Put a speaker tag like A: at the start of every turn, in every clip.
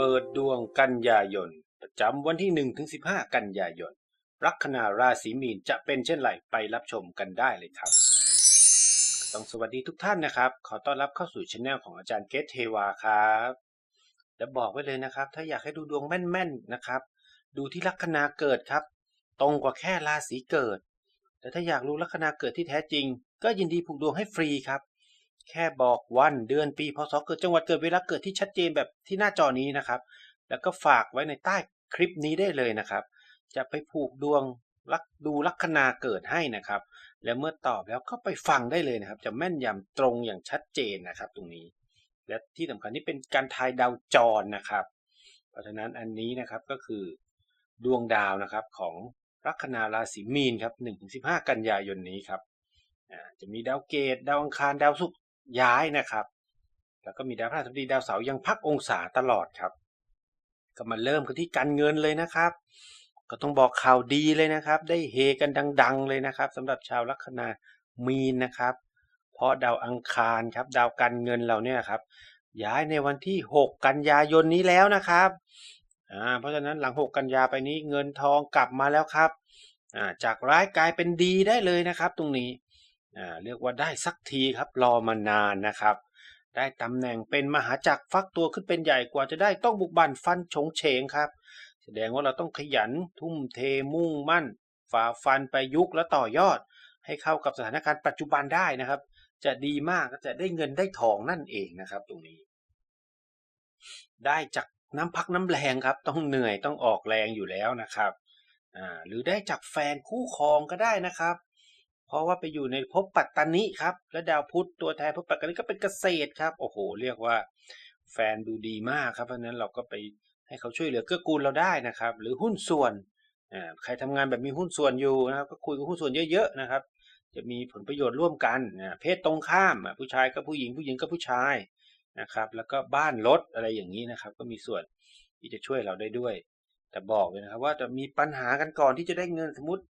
A: เปิดดวงกันยายน ประจำวันที่1ถึง15 กันยายน ลัคนาราศีมีนจะเป็นเช่นไรไปรับชมกันได้เลยครับ ต้องสวัสดีทุกท่านนะครับ ขอต้อนรับเข้าสู่ช anel ของอาจารย์เกตเทวาครับและบอกไว้เลยนะครับ ถ้าอยากให้ดูดวงแม่นๆนะครับ ดูที่ลัคนาเกิดครับ ตรงกว่าแค่ราศีเกิด แต่ถ้าอยากรู้ลัคนาเกิดที่แท้จริง ก็ยินดีผูกดวงให้ฟรีครับ แค่บอกวันเดือนปีพศเกิดจังหวัดเกิดเวลาเกิดที่ชัดเจนแบบที่หน้าจอนี้นะครับ แล้วก็ฝากไว้ในใต้คลิปนี้ได้เลยนะครับ จะไปผูกดวงลักดูลัคนาเกิดให้นะครับ แล้วเมื่อตอบแล้วก็ไปฟังได้เลยนะครับ จะแม่นยำตรงอย่างชัดเจนนะครับ ตรงนี้ และที่สำคัญนี่เป็นการทายดาวจรนะครับ เพราะฉะนั้นอันนี้นะครับก็คือดวงดาวนะครับของลัคนาราศีมีนครับ1-15 กันยายนนี้ครับจะมีดาวเกตดาวอังคารดาวศุกร์ ย้ายนะครับ แล้วก็มีดาวพฤหัสบดีดาวเสาร์ยังพักองศาตลอดครับ ก็มาเริ่มกันที่การเงินเลยนะครับ ก็ต้องบอกข่าวดีเลยนะครับ ได้เฮกันดัง ๆ เลยนะครับสำหรับชาวลัคนามีนนะครับ เพราะดาวอังคารครับ ดาวการเงินเราเนี่ยครับ ย้ายในวันที่ 6 กันยายนนี้แล้วนะครับอ่าเพราะฉะนั้นหลัง 6 กันยาไปนี้เงินทองกลับมาแล้วครับอ่าจากร้ายกลายเป็นดีได้เลยนะครับ ตรงนี้ เรียกว่าได้สักทีครับรอมานานนะครับ ได้ตำแหน่งเป็นมหาจักรฟักตัวขึ้นเป็นใหญ่กว่าจะได้ต้องบุกบั่นฟันฉงเฉงครับ แสดงว่าเราต้องขยันทุ่มเทมุ่งมั่น ฝ่าฟันไปยุคและต่อยอด ให้เข้ากับสถานการณ์ปัจจุบันได้นะครับ จะดีมากก็จะได้เงินได้ทองนั่นเองนะครับ ตรงนี้ ได้จากน้ำพักน้ำแรงครับ ต้องเหนื่อยต้องออกแรงอยู่แล้วนะครับหรือได้จากแฟนคู่ครองก็ได้นะครับ เพราะว่าไปอยู่ในภพปัตตานิครับ และดาวพุธตัวแทนภพปัตตานิก็เป็นเกษตรครับ โอ้โห เรียกว่าแฟนดูดีมากครับ เพราะนั้นเราก็ไปให้เขาช่วยเหลือเกื้อกูลเราได้นะครับ หรือหุ้นส่วนใครทำงานแบบมีหุ้นส่วนอยู่นะครับ ก็คุยกับหุ้นส่วนเยอะๆนะครับ จะมีผลประโยชน์ร่วมกันเพศตรงข้ามผู้ชายก็ผู้หญิงผู้หญิงก็ผู้ชายนะครับ แล้วก็บ้านรถอะไรอย่างนี้นะครับ ก็มีส่วนที่จะช่วยเราได้ด้วย แต่บอกเลยนะครับ ว่าจะมีปัญหากันก่อนที่จะได้เงินสมมติ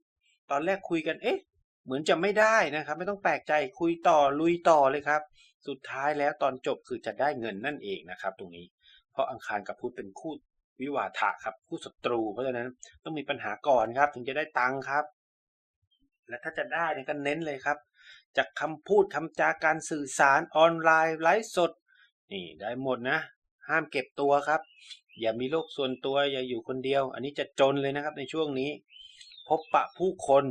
A: ตอนแรกคุยกันเอ๊ะ เหมือนจะไม่ได้นะครับ ไม่ต้องแปลกใจคุยต่อลุยต่อเลยครับ สุดท้ายแล้วตอนจบคือจะได้เงินนั่นเองนะครับ ตรงนี้ เพราะอังคารกับพุธเป็นคู่วิวาทะครับคู่ศัตรู เพราะฉะนั้นต้องมีปัญหาก่อนครับ ถึงจะได้ตังค์ครับ และถ้าจะได้เนี่ยก็เน้นเลยครับ จากคำพูดคำจาการสื่อสารออนไลน์ไลฟ์สด นี่ได้หมดนะห้ามเก็บตัวครับ อย่ามีโลกส่วนตัวอย่าอยู่คนเดียว อันนี้จะจนเลยนะครับในช่วงนี้ พบปะผู้คน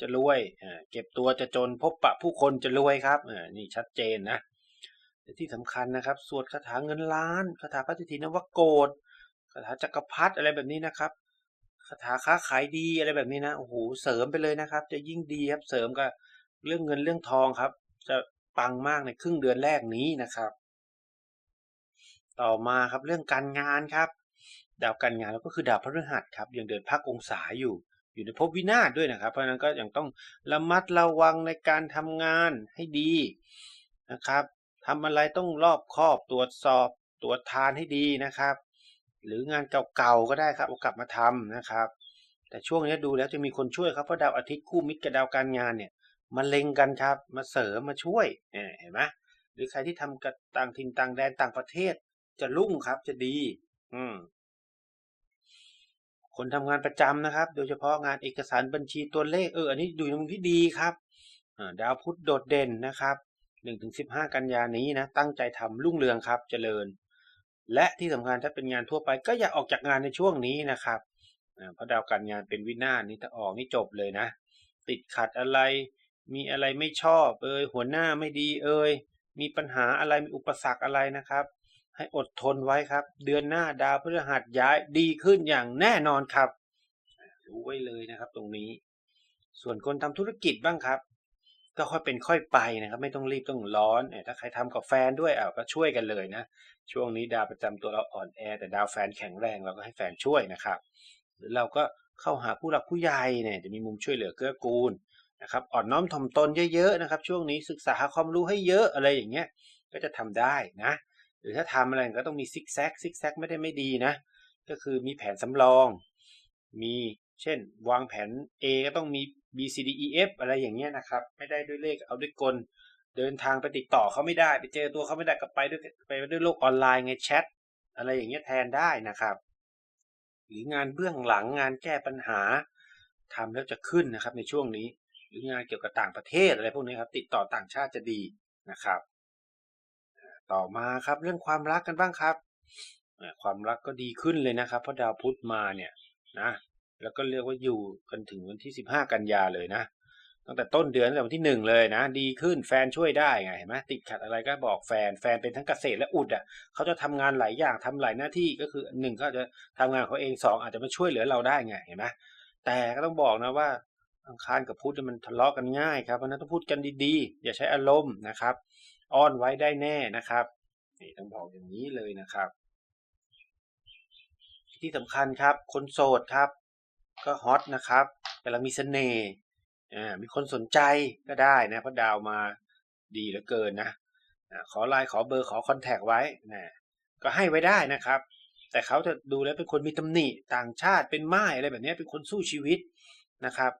A: จะรวยอ่าเก็บตัวจะจนพบปะผู้คนจะรวยครับอ่านี่ชัดเจนนะแต่ที่สำคัญนะครับ สวดคาถาเงินล้านคาถาพระสิทธินวโกฏคาถาจักรพรรดิอะไรแบบนี้นะครับคาถาค้าขายดีอะไรแบบนี้นะโอ้โหเสริมไปเลยนะครับ จะยิ่งดีครับเสริมกับเรื่องเงินเรื่องทองครับ จะปังมากในครึ่งเดือนแรกนี้นะครับ ต่อมาครับเรื่องการงานครับ ดาวการงานแล้วก็คือดาวพฤหัสครับยังเดินพักองศาอยู่ อยู่ในภพวินาศด้วยนะครับ เพราะฉะนั้นก็ยังต้องระมัดระวังในการทำงานให้ดีนะครับทำอะไรต้องรอบคอบตรวจสอบตรวจทานให้ดีนะครับ หรืองานเก่าๆก็ได้ครับเอากลับมาทำนะครับ แต่ช่วงนี้ดูแล้วจะมีคนช่วยครับเพราะดาวอาทิตย์คู่มิตรกับดาวการงานเนี่ยมาเล็งกันครับ มาเสริมมาช่วยเนี่ยเห็นไหมหรือใครที่ทำกับต่างถิ่นต่างแดนต่างประเทศจะรุ่งครับจะดี อืม คนทำงานประจำนะครับ โดยเฉพาะงานเอกสารบัญชีตัวเลขเอออันนี้ดูในมุมที่ดีครับดาวพุธโดดเด่นนะครับ1-15 กันยานี้นะตั้งใจทำรุ่งเรืองครับเจริญ และที่สำคัญถ้าเป็นงานทั่วไปก็อย่าออกจากงานในช่วงนี้นะครับเพราะดาวการงานเป็นวินาศนี่ถ้าออกนี่จบเลยนะ ติดขัดอะไรมีอะไรไม่ชอบเอยหัวหน้าไม่ดีเอยมีปัญหาอะไรมีอุปสรรคอะไรนะครับ ให้อดทนไว้ครับ เดือนหน้าดาวพฤหัสย้ายดีขึ้นอย่างแน่นอนครับ รู้ไว้เลยนะครับตรงนี้ ส่วนคนทำธุรกิจบ้างครับ ก็ค่อยเป็นค่อยไปนะครับ ไม่ต้องรีบต้องร้อนเอ่อถ้าใครทำกับแฟนด้วยอ้าวก็ช่วยกันเลยนะ ช่วงนี้ดาวประจำตัวเราอ่อนแอ แต่ดาวแฟนแข็งแรงเราก็ให้แฟนช่วยนะครับ หรือเราก็เข้าหาผู้หลักผู้ใหญ่เนี่ยจะมีมุมช่วยเหลือเกื้อกูลนะครับอ่อนน้อมถ่อมตนเยอะๆนะครับ ช่วงนี้ศึกษาหาความรู้ให้เยอะอะไรอย่างเงี้ยก็จะทำได้นะ หรือถ้าทำอะไรก็ต้องมีซิกแซกซิกแซกไม่ได้ไม่ดีนะ ก็คือมีแผนสำรอง มีเช่น วางแผน A ก็ต้องมี B C D E F อะไรอย่างเงี้ยนะครับ ไม่ได้ด้วยเลขเอาด้วยกล เดินทางไปติดต่อเขาไม่ได้ ไปเจอตัวเขาไม่ได้ก็ไปด้วยไปด้วยโลกออนไลน์ไงแชทอะไรอย่างเงี้ยแทนได้นะครับ หรืองานเบื้องหลังงานแก้ปัญหาทำแล้วจะขึ้นนะครับในช่วงนี้ หรืองานเกี่ยวกับต่างประเทศอะไรพวกนี้ครับติดต่อต่างชาติจะดีนะครับ ต่อมาครับ เรื่องความรักกันบ้างครับความรักก็ดีขึ้นเลยนะครับ เพราะดาวพุธมาเนี่ยนะแล้วก็เรียกว่าอยู่กันถึงวันที่15กันยาเลยนะตั้งแต่ต้นเดือนตั้งแต่วันที่หนึ่งเลยนะ ดีขึ้นแฟนช่วยได้ไงเห็นไหมติดขัดอะไรก็บอกแฟนแฟนเป็นทั้งเกษตรและอุดอะเขาจะทำงานหลายอย่างทำหลายหน้าที่ก็คือหนึ่งก็จะทำงานเขาเองสองอาจจะมาช่วยเหลือเราได้ไงเห็นไหมแต่ก็ต้องบอกนะว่าอังคารกับพุธมันทะเลาะกันง่ายครับเพราะฉะนั้นต้องพูดกันดีๆ อย่าใช้อารมณ์นะครับ อ้อนไว้ได้แน่นะครับนี่ต้องบอกอย่างนี้เลยนะครับ ที่สำคัญครับ คนโสดครับ ก็ฮอตนะครับกำลังมีเสน่ห์อ่ามีคนสนใจก็ได้นะเพราะดาวมาดีเหลือเกินนะขอไลน์ขอเบอร์ขอคอนแทคไว้นะก็ให้ไว้ได้นะครับ แต่เขาจะดูแล้วเป็นคนมีตำหนิต่างชาติเป็นไม้อะไรแบบนี้เป็นคนสู้ชีวิตนะครับ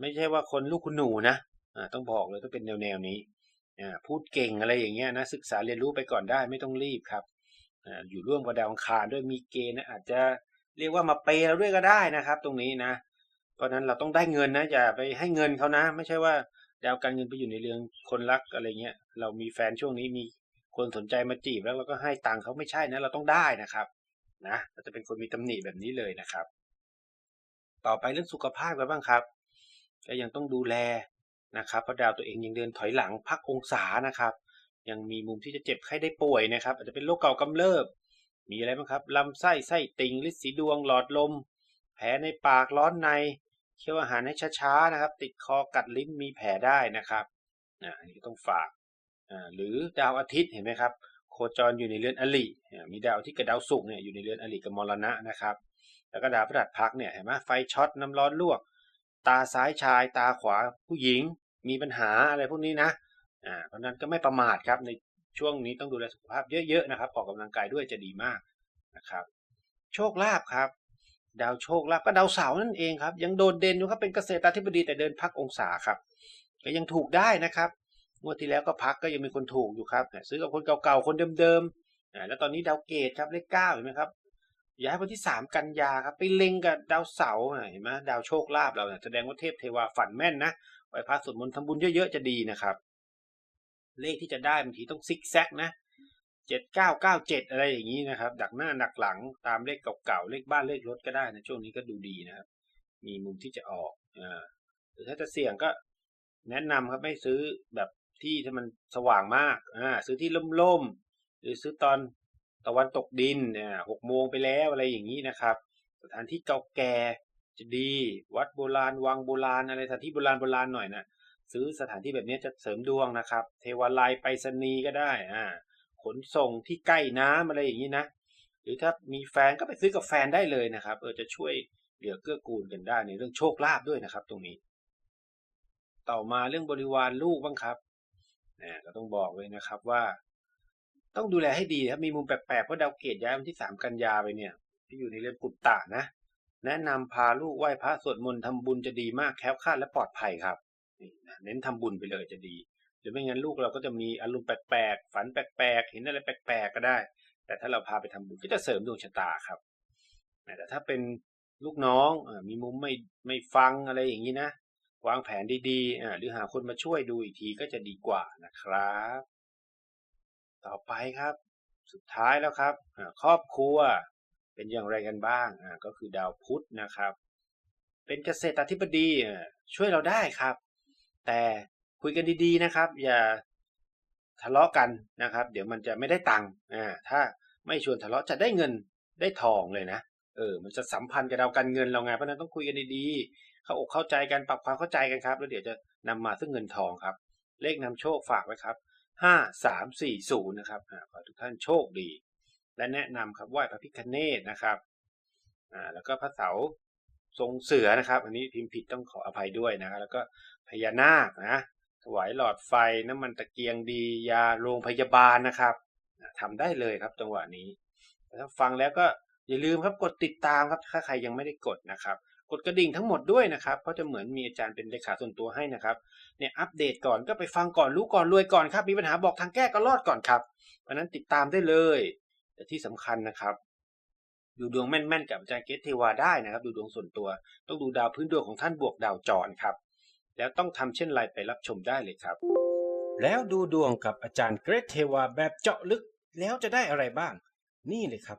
A: ไม่ใช่ว่าคนลูกคุณหนูนะอ่าต้องบอกเลยต้องเป็นแนวแนวๆนี้ พูดเก่งอะไรอย่างเงี้ยนะศึกษาเรียนรู้ไปก่อนได้ไม่ต้องรีบครับอยู่ร่วมกับดาวอังคารด้วยมีเกณฑ์นะอาจจะเรียกว่ามาเปย์เราด้วยก็ได้นะครับ ตรงนี้นะ เพราะนั้นเราต้องได้เงินนะอย่าไปให้เงินเขานะ ไม่ใช่ว่าดาวการเงินไปอยู่ในเรื่องคนรักอะไรเงี้ย เรามีแฟนช่วงนี้มีคนสนใจมาจีบแล้วเราก็ให้ตังค์เขาไม่ใช่นะ เราต้องได้นะครับนะเราจะเป็นคนมีตำหนิแบบนี้เลยนะครับ ต่อไปเรื่องสุขภาพกันบ้างครับก็ยังต้องดูแล นะครับเพราะดาวตัวเองยังเดินถอยหลังพักองศานะครับ ยังมีมุมที่จะเจ็บไข้ได้ป่วยนะครับ อาจจะเป็นโรคเก่ากำเริบ มีอะไรบ้างครับลำไส้ไส้ติ่งลิดสีดวงหลอดลม แผลในปากร้อนในเคี้ยวอาหารให้ช้าๆนะครับ ติดคอกัดลิ้นมีแผลได้นะครับอ่าอันนี้ต้องฝากอ่าหรือดาวอาทิตย์เห็นไหมครับโคจรอยู่ในเรือนอลิมีดาวทิตย์กับดาวศุกร์เนี่ยอยู่ในเรือนอลิกับมรณะนะครับ แล้วก็ดาวพฤหัสพักเนี่ยเห็นไหมไฟช็อตน้ำร้อนลวก ตาซ้ายชายตาขวาผู้หญิงมีปัญหาอะไรพวกนี้นะอ่าเพราะนั้นก็ไม่ประมาทครับในช่วงนี้ต้องดูแลสุขภาพเยอะๆนะครับ ออกกำลังกายด้วยจะดีมากนะครับ โชคลาภครับ ดาวโชคลาภก็ดาวเสาร์นั่นเองครับ ยังโดดเด่นอยู่ครับเป็นเกษตราธิบดีแต่เดินพักองศาครับ ก็ยังถูกได้นะครับงวดที่แล้วก็พักก็ยังมีคนถูกอยู่ครับ ซื้อกับคนเก่าๆคนเดิมๆอ่าแล้วตอนนี้ดาวเกตครับเลขเก้าเห็นไหมครับ ย้ายวันที่สามกันยาครับไปเล็งกับดาวเสาร์เห็นไหมดาวโชคลาภเราเนี่ยแสดงว่าเทพเทวาฝันแม่นนะไหวพระสวดมนต์ทำบุญเยอะๆจะดีนะครับ เลขที่จะได้บางทีต้องซิกแซกนะเจ็ดเก้าเก้าเจ็ดอะไรอย่างนี้นะครับ ดักหน้าดักหลังตามเลขเก่าๆเลขบ้านเลขรถก็ได้นะช่วงนี้ก็ดูดีนะครับ มีมุมที่จะออกอ่าหรือถ้าจะเสี่ยงก็แนะนำครับไม่ซื้อแบบที่ที่มันสว่างมากอ่าซื้อที่ล่มๆหรือซื้อตอน ตะวันตกดินเนี่ยหกโมงไปแล้วอะไรอย่างนี้นะครับ สถานที่เก่าแก่จะดี วัดโบราณวังโบราณอะไรสถานที่โบราณโบราณหน่อยนะซื้อสถานที่แบบนี้จะเสริมดวงนะครับ เทวาลัยไปรษณีย์ก็ได้อ่าขนส่งที่ใกล้น้ำอะไรอย่างนี้นะ หรือถ้ามีแฟนก็ไปซื้อกับแฟนได้เลยนะครับ เออจะช่วยเหลือเกื้อกูลกันได้ในเรื่องโชคลาภด้วยนะครับ ตรงนี้ ต่อมาเรื่องบริวารลูกบ้างครับนะก็ต้องบอกเลยนะครับว่า ต้องดูแลให้ดีครับมีมุมแปลกๆเพราะดาวเกตย้ายวันที่สามกันยาไปเนี่ยที่อยู่ในเรือนปุตตะนะ แนะนำพาลูกไหว้พระสวดมนต์ทำบุญจะดีมากแคล้วคลาดและปลอดภัยครับนี่นะเน้นทำบุญไปเลยจะดีหรือไม่งั้นลูกเราก็จะมีอารมณ์แปลกๆฝันแปลกๆเห็นอะไรแปลกๆก็ได้ แต่ถ้าเราพาไปทำบุญก็จะเสริมดวงชะตาครับแต่ถ้าเป็นลูกน้องมีมุมไม่ไม่ฟังอะไรอย่างนี้นะวางแผนดีๆหรือหาคนมาช่วยดูอีกทีก็จะดีกว่านะครับ ต่อไปครับ สุดท้ายแล้วครับครอบครัวเป็นอย่างไรกันบ้างก็คือดาวพุธนะครับ เป็นเกษตรธิบดีช่วยเราได้ครับ แต่คุยกันดีๆนะครับ อย่าทะเลาะกันนะครับ เดี๋ยวมันจะไม่ได้ตังค์ถ้าไม่ชวนทะเลาะจะได้เงินได้ทองเลยนะเออ มันจะสัมพันธ์กับดาวการเงินเราไงเพราะนั้นต้องคุยกันดีๆ เข้าอกเข้าใจกันปรับความเข้าใจกันครับ แล้วเดี๋ยวจะนำมาซึ่งเงินทองครับ เลขนำโชคฝากไว้ครับ ห้าสามสี่ศูนย์นะครับขอทุกท่านโชคดี และแนะนำครับไหว้พระพิฆเนศนะครับอ่าแล้วก็พระเสาทรงเสือนะครับ อันนี้พิมพ์ผิดต้องขออภัยด้วยนะครับ แล้วก็พญานาคนะถวายหลอดไฟน้ำมันตะเกียงดียาโรงพยาบาลนะครับทำได้เลยครับจังหวะนี้แต่ถ้าฟังแล้วก็อย่าลืมครับกดติดตามครับถ้าใครยังไม่ได้กดนะครับ กดกระดิ่งทั้งหมดด้วยนะครับ เพราะจะเหมือนมีอาจารย์เป็นเลขาส่วนตัวให้นะครับ เนี่ยอัปเดตก่อนก็ไปฟังก่อนรู้ก่อนรวยก่อนครับ มีปัญหาบอกทางแก้ก็รอดก่อนครับ เพราะนั้นติดตามได้เลย แต่ที่สำคัญนะครับ ดูดวงแม่นๆกับอาจารย์เกตเทวาได้นะครับ ดูดวงส่วนตัว ต้องดูดาวพื้นดวงของท่านบวกดาวจรครับ แล้วต้องทำเช่นไรไปรับชมได้เลยครับ แล้วดูดวงกับอาจารย์เกรทเทวาแบบเจาะลึกแล้วจะได้อะไรบ้าง นี่เลยครับ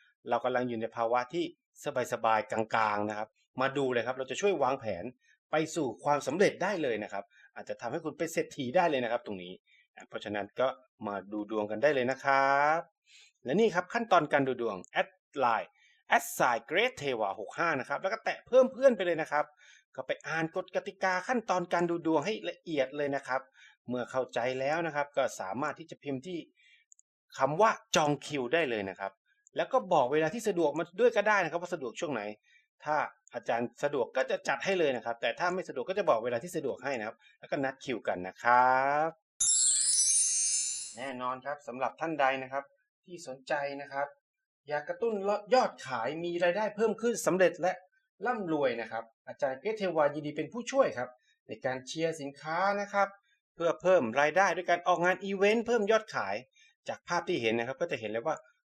A: เรากำลังอยู่ในภาวะที่สบายๆกลางๆนะครับ มาดูเลยครับ เราจะช่วยวางแผนไปสู่ความสำเร็จได้เลยนะครับ อาจจะทำให้คุณเป็นเศรษฐีได้เลยนะครับ ตรงนี้ เพราะฉะนั้นก็มาดูดวงกันได้เลยนะครับ และนี่ครับขั้นตอนการดูดวงแอดไลน์แอดไซเกรดเทวา65นะครับ แล้วก็แตะเพิ่มเพื่อนไปเลยนะครับ ก็ไปอ่านกฎกติกาขั้นตอนการดูดวงให้ละเอียดเลยนะครับ เมื่อเข้าใจแล้วนะครับ ก็สามารถที่จะพิมพ์ที่คำว่าจองคิวได้เลยนะครับ แล้วก็บอกเวลาที่สะดวกมาด้วยก็ได้นะครับว่าสะดวกช่วงไหน ถ้าอาจารย์สะดวกก็จะจัดให้เลยนะครับ แต่ถ้าไม่สะดวกก็จะบอกเวลาที่สะดวกให้นะครับ แล้วก็นัดคิวกันนะครับ แน่นอนครับสำหรับท่านใดนะครับ ที่สนใจนะครับ อยากกระตุ้นยอดขายมีรายได้เพิ่มขึ้นสำเร็จและร่ำรวยนะครับ อาจารย์เกรทเทวายินดีเป็นผู้ช่วยครับ ในการเชียร์สินค้านะครับ เพื่อเพิ่มรายได้ด้วยการออกงานอีเวนต์เพิ่มยอดขาย จากภาพที่เห็นนะครับ ก็จะเห็นเลยว่า